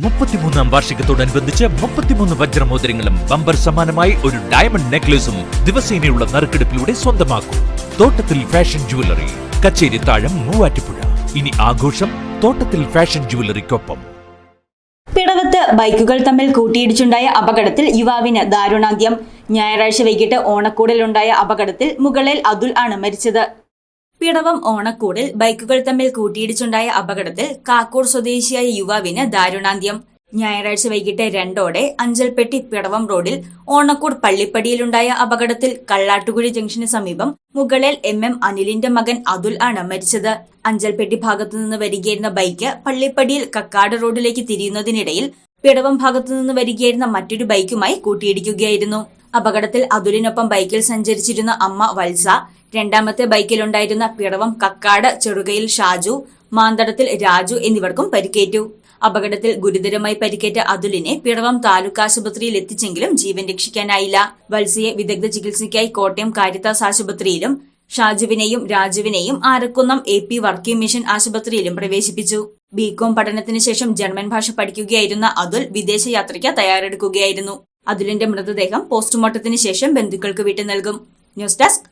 മുപ്പത്തിമൂന്നാം വാർഷികത്തോടനുബന്ധിച്ച് മുപ്പത്തിമൂന്ന് വജ്രമോതിരങ്ങളും ബമ്പർ സമാനമായി ഒരു ഡയമണ്ട് നെക്ലേസും ദിവസേനയുള്ള നറുക്കെടുപ്പിലൂടെ സ്വന്തമാക്കും. തോട്ടത്തിൽ ഫാഷൻ ജുവലറി കച്ചേരി താഴം മൂവാറ്റുപുഴ. ഇനി ആഘോഷം തോട്ടത്തിൽ ഫാഷൻ ജുവലറിക്കൊപ്പം പിടവത്ത് ബൈക്കുകൾ തമ്മിൽ കൂട്ടിയിടിച്ചുണ്ടായ അപകടത്തിൽ യുവാവിന് ദാരുണാന്ത്യം. ഞായറാഴ്ച വൈകിട്ട് ഓണക്കൂടലുണ്ടായ അപകടത്തിൽ മുകളിൽ അതുൽ ആണ് മരിച്ചത്. പിടവം ഓണക്കൂടിൽ ബൈക്കുകൾ തമ്മിൽ കൂട്ടിയിടിച്ചുണ്ടായ അപകടത്തിൽ കാക്കൂർ സ്വദേശിയായ യുവാവിന് ദാരുണാന്ത്യം. ഞായറാഴ്ച വൈകിട്ട് രണ്ടോടെ അഞ്ചൽപ്പെട്ടി പിടവം റോഡിൽ ഓണക്കൂർ പള്ളിപ്പടിയിലുണ്ടായ അപകടത്തിൽ കള്ളാട്ടുകുഴി ജംഗ്ഷന് സമീപം മുകളിൽ എം എം അനിലിന്റെ മകൻ അതുൽ ആണ് മരിച്ചത്. അഞ്ചൽപ്പെട്ടി ഭാഗത്തു നിന്ന് വരികയായിരുന്ന ബൈക്ക് പള്ളിപ്പടിയിൽ കക്കാട് റോഡിലേക്ക് തിരിയുന്നതിനിടയിൽ പിടവം ഭാഗത്തു നിന്ന് വരികയായിരുന്ന മറ്റൊരു ബൈക്കുമായി കൂട്ടിയിടിക്കുകയായിരുന്നു. അപകടത്തിൽ അതുലിനൊപ്പം ബൈക്കിൽ സഞ്ചരിച്ചിരുന്ന അമ്മ വത്സ രണ്ടാമത്തെ ബൈക്കിലുണ്ടായിരുന്ന പിറവം കക്കാട് ചെറുകയിൽ ഷാജു മാന്തടത്തിൽ രാജു എന്നിവർക്കും പരിക്കേറ്റു. അപകടത്തിൽ ഗുരുതരമായി പരിക്കേറ്റ അതുലിനെ പിറവം താലൂക്ക് ആശുപത്രിയിൽ എത്തിച്ചെങ്കിലും ജീവൻ രക്ഷിക്കാനായില്ല. വത്സയെ വിദഗ്ധ ചികിത്സയ്ക്കായി കോട്ടയം കാരിത്താസ് ആശുപത്രിയിലും ഷാജുവിനെയും രാജുവിനെയും Arakkunnam A P working mission ആശുപത്രിയിലും പ്രവേശിപ്പിച്ചു. ബികോം പഠനത്തിന് ശേഷം ജർമ്മൻ ഭാഷ പഠിക്കുകയായിരുന്ന അതുൽ വിദേശയാത്രയ്ക്ക് തയ്യാറെടുക്കുകയായിരുന്നു. അതുലിന്റെ മൃതദേഹം പോസ്റ്റ്മോർട്ടത്തിന് ശേഷം ബന്ധുക്കൾക്ക് വിട്ടു നൽകും. News desk